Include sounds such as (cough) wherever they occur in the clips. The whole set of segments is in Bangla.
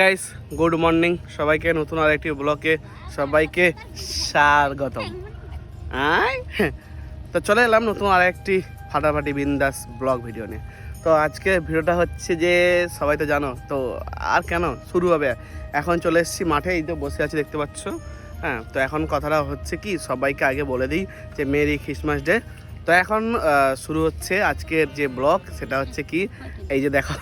গাইস গুড মর্নিং সবাইকে নতুন আর একটি ব্লকে সবাইকে স্বাগতম। তো চলে এলাম নতুন আর একটি ফাটাফাটি বিন্দাস ব্লগ ভিডিও নিয়ে। তো আজকে ভিডিওটা হচ্ছে যে, সবাই তো জানো, তো আর কেন শুরু হবে? এখন চলে এসেছি মাঠে, এই তো বসে আছি, দেখতে পাচ্ছ? হ্যাঁ তো এখন কথাটা হচ্ছে কি, সবাইকে আগে বলে দিই যে, মেরি খ্রিসমাস ডে। তো এখন শুরু হচ্ছে আজকের যে ব্লগ সেটা হচ্ছে কি, এই যে দেখো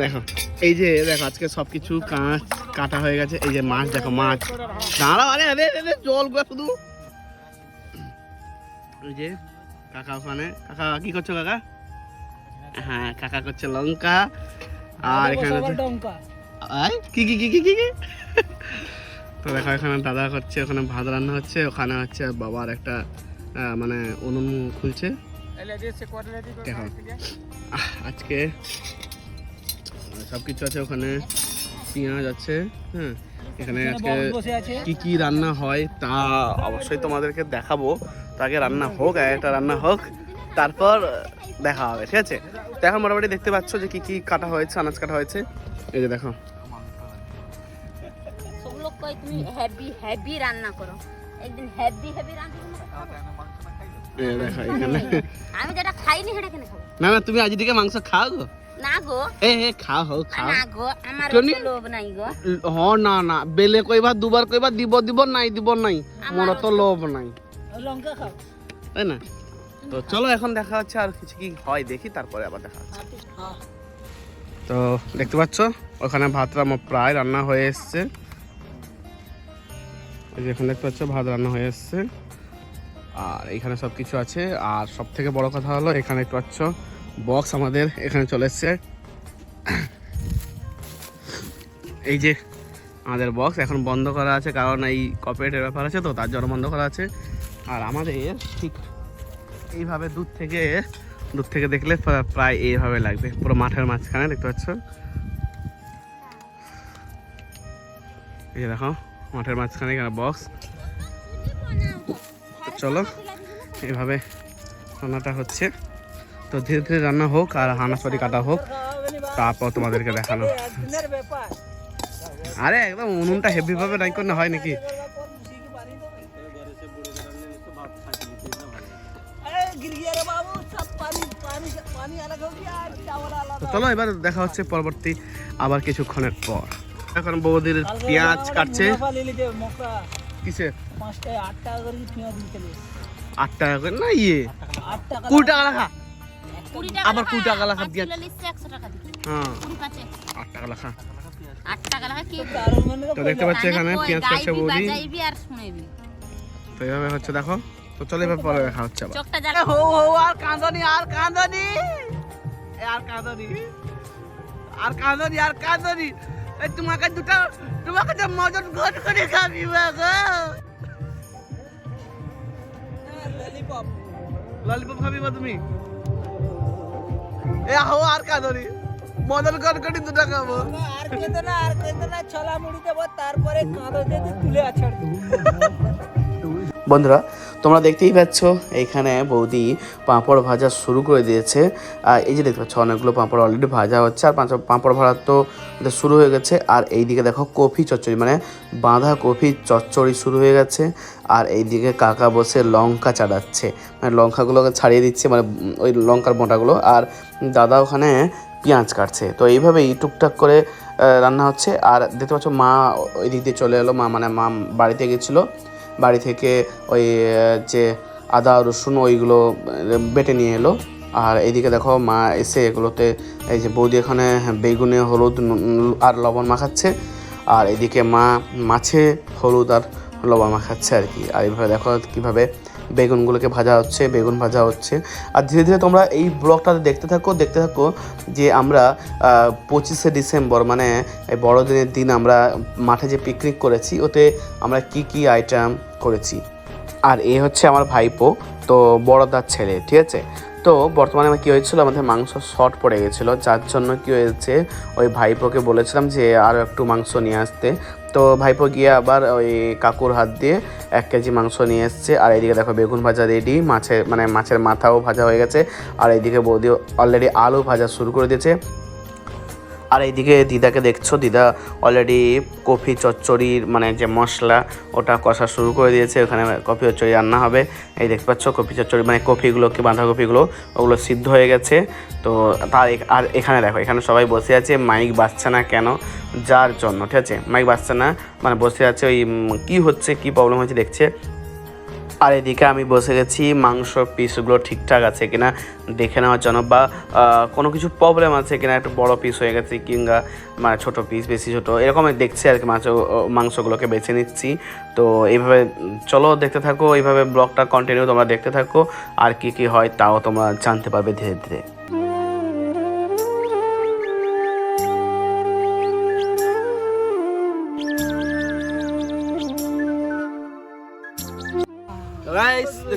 দেখো এই যে দেখো আজকে সব কিছু কাঁচ কাটা হয়ে গেছে। এই যে মাছ দেখো মাছ। দাঁড়াও আরে আরে আরে, জলগুলা শুধু। এই যে কাকা ওখানে। কাকা কি করছ কাকা? হ্যাঁ কাকা করছে লঙ্কা। আর এখানে কি কি কি কি কি তো দেখো এখানে দাদা করছে ওখানে ভাত রান্না হচ্ছে। ওখানে হচ্ছে বাবার একটা মানে উনুন খুলছে। দেখো। আজকে সব কিছু আছে ওখানে। পেঁয়াজ আছে হ্যাঁ। এখানে আজকে কি কি রান্না হয় তা অবশ্যই তোমাদেরকে দেখাবো। তাকে রান্না হোক আর একটা রান্না হোক তারপর দেখা হবে ঠিক আছে? তো এখন মোটামুটি দেখতে পাচ্ছ যে কি কি কাটা হয়েছে আনাজ কাটা হয়েছে। এই যে দেখো। তুমি হেভি হেভি রান্না করো। একদিন হেভি হেভি রান্না এই দেখো এখানে। আমি যেটা খাইনি সেটা কেন খাব? না না তুমি আজ দিকে মাংস খাও গো। না গো এ হে খাও। হোক খাও না গো আমার লোভ নাই গো। হ না না বেলে কইবার দুবার কইবার দিব দিব নাই দিব নাই মোর তো লোভ নাই। লঙ্কা খাও। তাই না? তো চলো এখন দেখা হচ্ছে আর কিছু কি হয় দেখি তারপরে আবার দেখা হচ্ছে। তো দেখতে পাচ্ছ ওখানে ভাতটা আমার প্রায় রান্না হয়ে এসছে। এই যে এখানে দেখতে পাচ্ছ ভাত রান্না হয়ে এসছে। আর এখানে সব কিছু আছে। আর সব থেকে বড় কথা হলো এখানে একটু পাচ্ছ বক্স আমাদের এখানে চলে এসছে। এই যে আমাদের বক্স এখন বন্ধ করা আছে, কারণ এই কপিরাইটের ব্যাপার আছে তো, তার জন্য বন্ধ করা আছে। আর আমাদের ঠিক এইভাবে দূর থেকে দূর থেকে দেখলে প্রায় এইভাবে লাগবে। পুরো মাঠের মাঝখানে, দেখতে পাচ্ছ? এই দেখো, মাঠের মাঝখানে এখানে বক্স চলো, এইভাবে রান্নাটা হচ্ছে। তো ধীরে ধীরে রান্না হোক আর হানাসপাতি কাটা হোক তারপর তোমাদেরকে দেখানো। আরে একদম উনুনটা হেভি ভাবে নাই করলে হয় নাকি? চলো এবার দেখা হচ্ছে পরবর্তী আবার কিছুক্ষণের পর। এখন বৌদির পেঁয়াজ কাটছে। কিসে আট টাকা করে না ইয়ে। কুড়ি টাকা কুড়ি আবার কুড়ি টাকা লেখা দিয়ে হ্যাঁ। আট টাকা লেখা। আট টাকা লাগা কি তো দেখতে পাচ্ছি এখানে পেঁয়াজ কাটছে বৌদি। বাজাইবি আর শুনেবি তো এইভাবে হচ্ছে দেখো। তো চলো এবার পরে দেখা হচ্ছে আবার। হো হো আর কাঁদনি আর কাঁদনি। আর কাঁদনি। আর কাঁদনি আর কাঁদনি। তোমাকে দুটো তোমাকে তো মদন ঘট করে খাবি ললিপপ খাবি বা তুমি? এ হো আর কাঁদনি মদন করে দুটো খাব। আর কেঁদো না আর কেঁদো না ছলা মুড়ি দেবো তারপরে কাঁদো দিয়ে তুলে আছাড় বন্ধুরা তোমরা দেখতেই পাচ্ছ এইখানে বৌদি পাঁপড় ভাজা শুরু করে দিয়েছে। আর এই যে দেখতে পাচ্ছ, অনেকগুলো পাঁপড় অলরেডি ভাজা হচ্ছে, আর পাঁপড় ভাজা তো শুরু হয়ে গেছে। আর এইদিকে দেখো কফি চচ্চড়ি মানে বাঁধা কফি চচ্চড়ি শুরু হয়ে গেছে। আর এইদিকে কাকা বসে লঙ্কা চাড়াচ্ছে মানে লঙ্কাগুলোকে ছাড়িয়ে দিচ্ছে মানে ওই লঙ্কার মোটাগুলো। আর দাদা ওখানে পেঁয়াজ কাটছে, তো এইভাবেই টুকটাক করে রান্না হচ্ছে। আর দেখতে পাচ্ছ মা ওই দিক দিয়ে চলে এলো, মা মানে মা বাড়িতে গেছিল। বাড়ি থেকে ওই যে আদা, রসুন ওইগুলো বেটে নিয়ে এলো। আর এইদিকে দেখো মা এসে এগুলোতে, এই যে বৌদি এখানে বেগুনে, হলুদ আর লবণ মাখাচ্ছে। আর এদিকে মা মাছে হলুদ আর লবণ মাখাচ্ছে আর কি। আর এইভাবে দেখো কীভাবে বেগুনগুলোকে ভাজা হচ্ছে, বেগুন ভাজা হচ্ছে। আর ধীরে ধীরে তোমরা এই ব্লগটাতে দেখতে থাকো দেখতে থাকো যে আমরা পঁচিশে ডিসেম্বর মানে বড়দিনের দিন আমরা মাঠে যে পিকনিক করেছি, ওতে আমরা কি কি আইটেম করেছি। আর এ হচ্ছে আমার ভাইপো, তো বড়দার ছেলে, ঠিক আছে? তো বর্তমানে আমার কী হয়েছিল, আমাদের মাংস শর্ট পড়ে গেছিল, যার জন্য কী হয়েছে, ওই ভাইপোকে বলেছিলাম যে আরও একটু মাংস নিয়ে আসতে। তো ভাইপো গিয়ে আবার ওই কাকুর হাত দিয়ে এক কেজি মাংস নিয়ে এসছে। আর এইদিকে দেখো বেগুন ভাজা রেডি মাছের মানে মাছের মাথাও ভাজা হয়ে গেছে। আর এইদিকে বৌদি অলরেডি আলু ভাজা শুরু করে দিয়েছে। আর এইদিকে দিদাকে দেখছ, দিদা অলরেডি কফি চচ্চড়ির মানে যে মশলা, ওটা কষা শুরু করে দিয়েছে, ওখানে কফি চচ্চড়ি রান্না হবে। এই দেখতে পাচ্ছ, কফি চচ্চড়ি মানে কফিগুলো কি বাঁধাকপিগুলো, ওগুলো সিদ্ধ হয়ে গেছে। তো তার আর এখানে দেখো, এখানে সবাই বসে আছে, মাইক বাজছে না কেন, যার জন্য, ঠিক আছে? মাইক বাজছে না মানে বসে আছে, ওই কী হচ্ছে, কি প্রবলেম হচ্ছে দেখছে? আর এদিকে আমি বসে গেছি, মাংস পিসগুলো ঠিকঠাক আছে কিনা দেখে নেওয়ার জন্য বা কোনো কিছু প্রবলেম আছে কিনা, একটু বড় পিস হয়ে গেছে কিংবা মানে ছোটো পিস বেশি ছোটো, এরকম দেখছি আর কি মাংস, মাংসগুলোকে বেছে নিচ্ছি। তো এইভাবে চলো দেখতে থাকো, এইভাবে ব্লগটা কন্টিনিউ তোমরা দেখতে থাকো, আর কি কি হয় তাও তোমরা জানতে পারবে ধীরে ধীরে।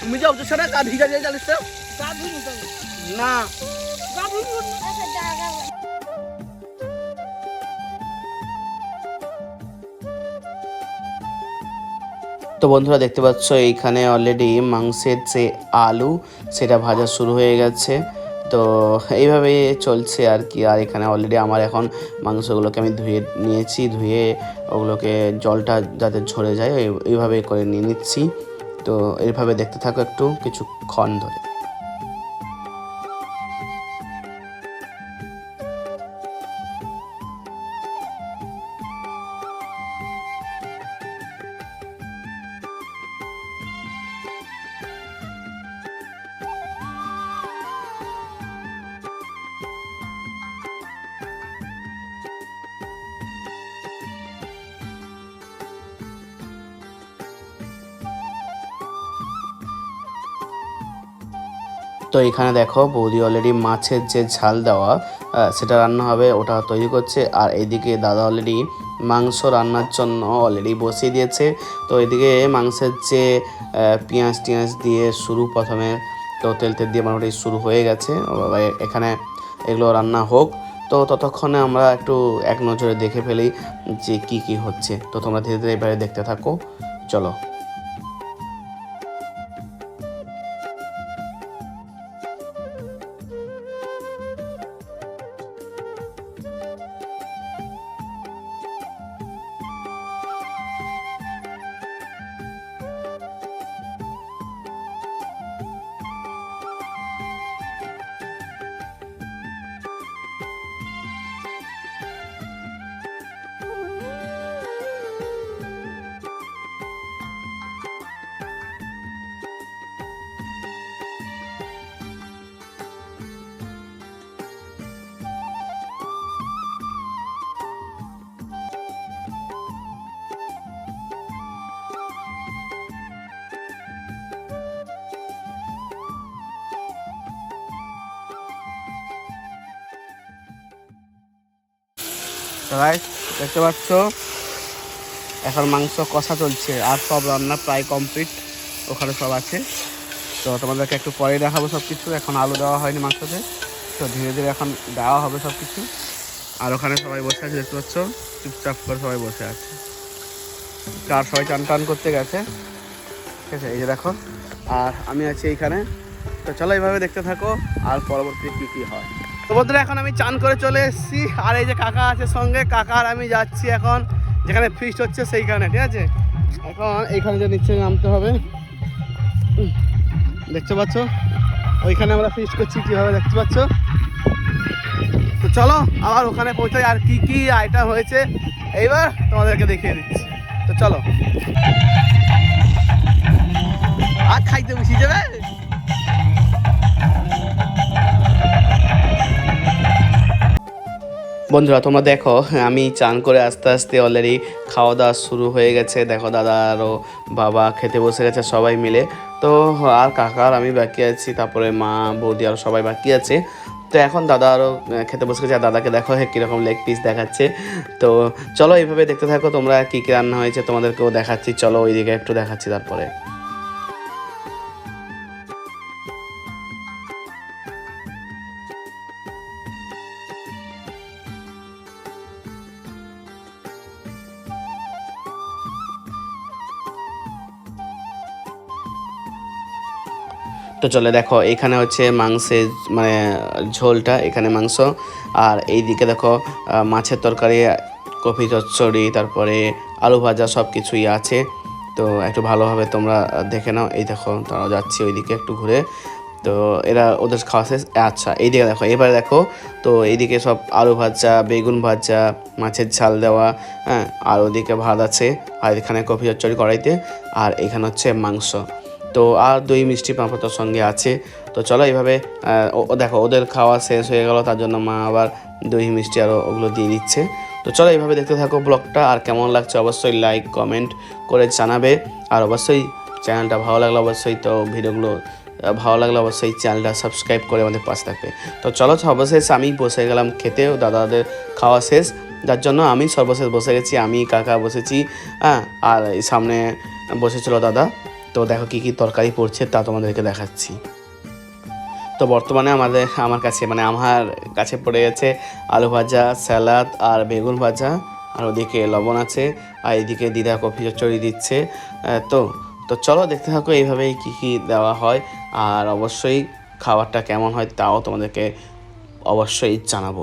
তুমি যাও তো সেটা কাজ ভিজা যায় জানিস তো গা ধুই তো না। তো বন্ধুরা দেখতে পাচ্ছ এইখানে অলরেডি মাংসের যে আলু সেটা ভাজা শুরু হয়ে গেছে। তো এইভাবে চলছে আর কি। আর এখানে অলরেডি আমার এখন মাংসগুলোকে আমি ধুয়ে নিয়েছি, ধুয়ে ওগুলোকে জলটা যাতে ঝরে যায়, এই- এইভাবে করে নিয়ে নিচ্ছি। তো এইভাবে দেখতে থাকো একটু, কিছুক্ষণ ধরে। তো এখানে দেখো বৌদি অলরেডি মাছের যে ঝাল দেওয়া সেটা রান্না হবে, ওটা তৈরি করছে। আর এদিকে দাদা অলরেডি মাংস রান্নার জন্য অলরেডি বসিয়ে দিয়েছে। তো এদিকে মাংসের যে পেঁয়াজ টিয়াজ দিয়ে শুরু প্রথমে, তো তেল তেল দিয়ে মোটামুটি শুরু হয়ে গেছে। এখানে এগুলো রান্না হোক। তো ততক্ষণে আমরা একটু এক নজরে দেখে ফেলি যে কি কি হচ্ছে। তো তোমরা ধীরে ধীরে এবারে দেখতে থাকো। চলো। গাইস দেখতে পাচ্ছ? এখন মাংস কষা চলছে, আর সব রান্না প্রায় কমপ্লিট ওখানে সব আছে। তো তোমাদেরকে একটু পরে দেখাবো সব কিছু এখন আলু দেওয়া হয়নি মাংসতে। তো ধীরে ধীরে এখন দেওয়া হবে সব কিছু আর ওখানে সবাই বসে আছে, দেখতে পাচ্ছ? চুপচাপ করে সবাই বসে আছে। কার সবাই চান টান করতে গেছে। ঠিক আছে, এই যে দেখো। আর আমি আছি এইখানে। তো চলো এইভাবে দেখতে থাকো, আর পরবর্তী কী কী হয়। তো বন্ধুরা, এখন আমি চান করে চলে এসেছি। আর এই যে কাকা আছে সঙ্গে, কাকা আর আমি যাচ্ছি এখন, যেখানে ফিস্ট হচ্ছে সেইখানে, ঠিক আছে? এখন এইখানে যে নিচে নামতে হবে। দেখতে পাচ্ছ? ওইখানে আমরা ফিস্ট করছি, কীভাবে দেখতে পাচ্ছ? তো চলো, আবার ওখানে পৌঁছাই, আর কি কি আইটেম হয়েছে, এইবার তোমাদেরকে দেখিয়ে দিচ্ছি। তো চলো। বন্ধুরা, তোমরা দেখো, আমি চান করে আস্তে আস্তে অলরেডি খাওয়া দাওয়া শুরু হয়ে গেছে। দেখো, দাদা আরও বাবা খেতে বসে গেছে সবাই মিলে। তো আর কাকার আমি বাকি আছি, তারপরে মা, বৌদি আর সবাই বাকি আছে। তো এখন দাদা আরও খেতে বসে গেছে, আর দাদাকে দেখো কীরকম লেগ পিস দেখাচ্ছে। তো চলো, এইভাবে দেখতে থাকো, তোমরা কী কী রান্না হয়েছে তোমাদেরকেও দেখাচ্ছি। চলো, ওইদিকে একটু দেখাচ্ছি তারপরে। তো চলে দেখো, এখানে হচ্ছে মাংসের মানে ঝোলটা, এখানে মাংস। আর এই দিকে দেখো মাছের তরকারি, কফি, চচ্চড়ি, তারপরে আলু ভাজা সব কিছুই আছে। তো একটু ভালোভাবে তোমরা দেখে নাও। এই দেখো, তারা যাচ্ছি ওইদিকে একটু ঘুরে। তো এরা ওদের খাওয়া শেষ। আচ্ছা এইদিকে দেখো, এবারে দেখো, তো এইদিকে সব আলু ভাজা, বেগুন ভাজা, মাছের ঝাল দেওয়া হ্যাঁ আর ওদিকে ভাত আছে। আর এখানে কফি, চচ্চড়ি, কড়াইতে। আর এখানে হচ্ছে মাংস। তো আর দই মিষ্টি পাঁপড় সঙ্গে আছে। তো চলো এইভাবে দেখো, ওদের খাওয়া শেষ হয়ে গেল, তার জন্য মা আবার দই মিষ্টি আরও ওগুলো দিয়ে দিচ্ছে তো চলো এইভাবে দেখতে থাকো ব্লগটা, আর কেমন লাগছে অবশ্যই লাইক কমেন্ট করে জানাবে। আর অবশ্যই চ্যানেলটা ভালো লাগলে অবশ্যই তো ভিডিওগুলো ভালো লাগলে অবশ্যই চ্যানেলটা সাবস্ক্রাইব করে আমাদের পাশে থাকবে। তো চলো সর্বশেষ আমি বসে গেলাম খেতে, ও দাদাদের খাওয়া শেষ। যার জন্য আমি সর্বশেষ বসে গেছি, আমি কাকা বসেছি হ্যাঁ আর এই সামনে বসেছিল দাদা। তো দেখো কী কী তরকারি পড়ছে তা তোমাদেরকে দেখাচ্ছি। তো বর্তমানে আমাদের, আমার কাছে মানে আমার কাছে পড়ে গেছে আলু ভাজা স্যালাড আর বেগুন ভাজা। আর ওদিকে লবণ আছে, আর এদিকে দিদা কফি চচ্চড়ি দিচ্ছে। তো তো চলো দেখতে থাকো এইভাবেই কী কী দেওয়া হয়। আর অবশ্যই খাবারটা কেমন হয় তাও তোমাদেরকে অবশ্যই জানাব।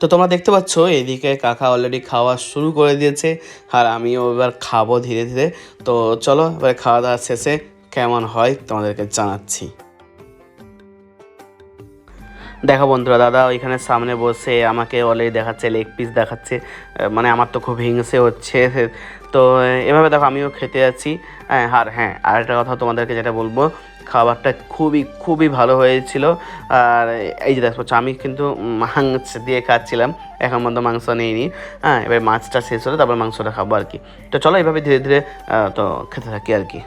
তো তোমরা দেখতে পাচ্ছ, এদিকে কাকা অলরেডি খাওয়া শুরু করে দিয়েছে, আর আমিও এবার খাব ধীরে ধীরে। তো চলো, এবার খাওয়া দাওয়া শেষে কেমন হয় তোমাদেরকে জানাচ্ছি। দেখো বন্ধুরা, দাদা ওইখানে সামনে বসে আমাকে অলরেডি দেখাচ্ছে লেগ পিস দেখাচ্ছে মানে আমার তো খুব হিংসে হচ্ছে। তো এভাবে দেখো আমিও খেতে যাচ্ছি হ্যাঁ আর হ্যাঁ আরেকটা কথা তোমাদেরকে যেটা বলব খাবারটা খুবই খুবই ভালো হয়েছিল। আর এই যে দেখো, আমি কিন্তু মাংস দিয়ে খাচ্ছিলাম, এখন মতো মাংস নিইনি। হ্যাঁ এবার মাছটা শেষ হলে, তারপর মাংসটা খাব আর কি। তো চলো এইভাবে ধীরে ধীরে তো খেতে থাকি আর কি।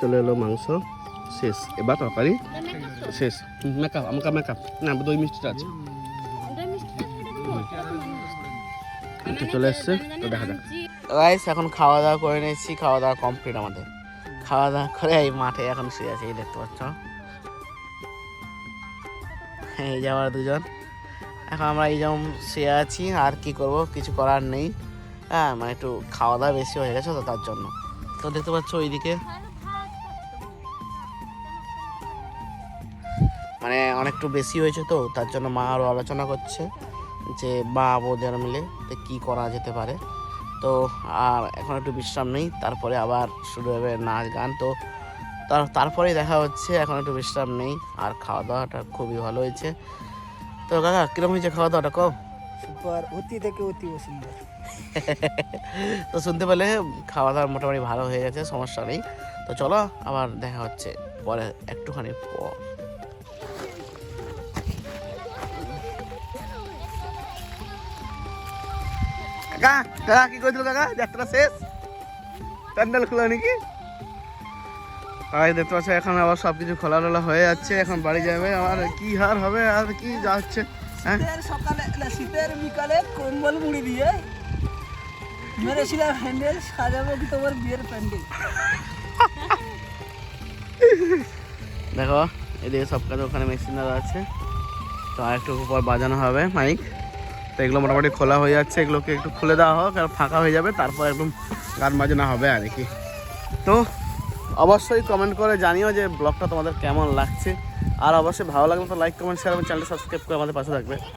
চলে এলো মাংস। শেষ। এবার তরকারি শেষ। মেকআপ আমাকে মেকআপ না দই মিষ্টিটা আছে। তো চলে এসছে তো দেখা যাক। গাইস এখন খাওয়া দাওয়া করে নিয়েছি খাওয়া দাওয়া কমপ্লিট আমাদের। খাওয়া দাওয়া করে এই মাঠে এখন শুয়ে আছে এই দেখতে পাচ্ছ? এই যে আমার দুজন। এখন আমরা এই যেমন শুয়ে আছি আর কি করব কিছু করার নেই। হ্যাঁ মানে একটু খাওয়া দাওয়া বেশি হয়ে গেছে তো তার জন্য। তো দেখতে পাচ্ছ ওইদিকে মানে অনেকটু বেশি হয়েছে তো তার জন্য মা আরও আলোচনা করছে যে মা বোধের মিলে তো কী করা যেতে পারে। তো আর এখন একটু বিশ্রাম নেই তারপরে আবার শুরু হবে নাচ গান। তো তার তারপরেই দেখা হচ্ছে এখন একটু বিশ্রাম নেই আর খাওয়া দাওয়াটা খুবই ভালো হয়েছে। তো কাকা কীরকম হয়েছে খাওয়া দাওয়াটা কম সুপার অতি থেকে অতি সুন্দর। (laughs) তো শুনতে পেলে খাওয়া দাওয়া মোটামুটি ভালো হয়ে গেছে সমস্যা নেই। তো চলো আবার দেখা হচ্ছে পরে একটুখানি পর। কাকা কাকা কি করেছিল কাকা? যাত্রা শেষ? প্যান্ডেল খোলা নাকি? আর দেখতে পাচ্ছ এখন আবার সব কিছু খোলা টোলা হয়ে যাচ্ছে এখন বাড়ি যাবে। আর কি হার হবে আর কি যা হচ্ছে হ্যাঁ সকালে শীতের বিকালে কম্বল মুড়ি দিয়ে মেরেছিলাম হ্যান্ডেল সাজাবো কি তোমার বিয়ের প্যান্ডেল? দেখো এদিকে সব কাজ ওখানে মেশিন আছে। তো আর একটু পর বাজানো হবে মাইক। তো এগুলো মোটামুটি খোলা হয়ে যাচ্ছে। এগুলোকে একটু খুলে দেওয়া হোক আর ফাঁকা হয়ে যাবে, তারপর একদম গান বাজনা হবে আর কি। তো অবশ্যই কমেন্ট করে জানিও যে ব্লগটা তোমাদের কেমন লাগছে। আর অবশ্যই ভালো লাগলে তো লাইক কমেন্ট শেয়ার এবং চ্যানেলটা সাবস্ক্রাইব করে আমাদের পাশে থাকবে।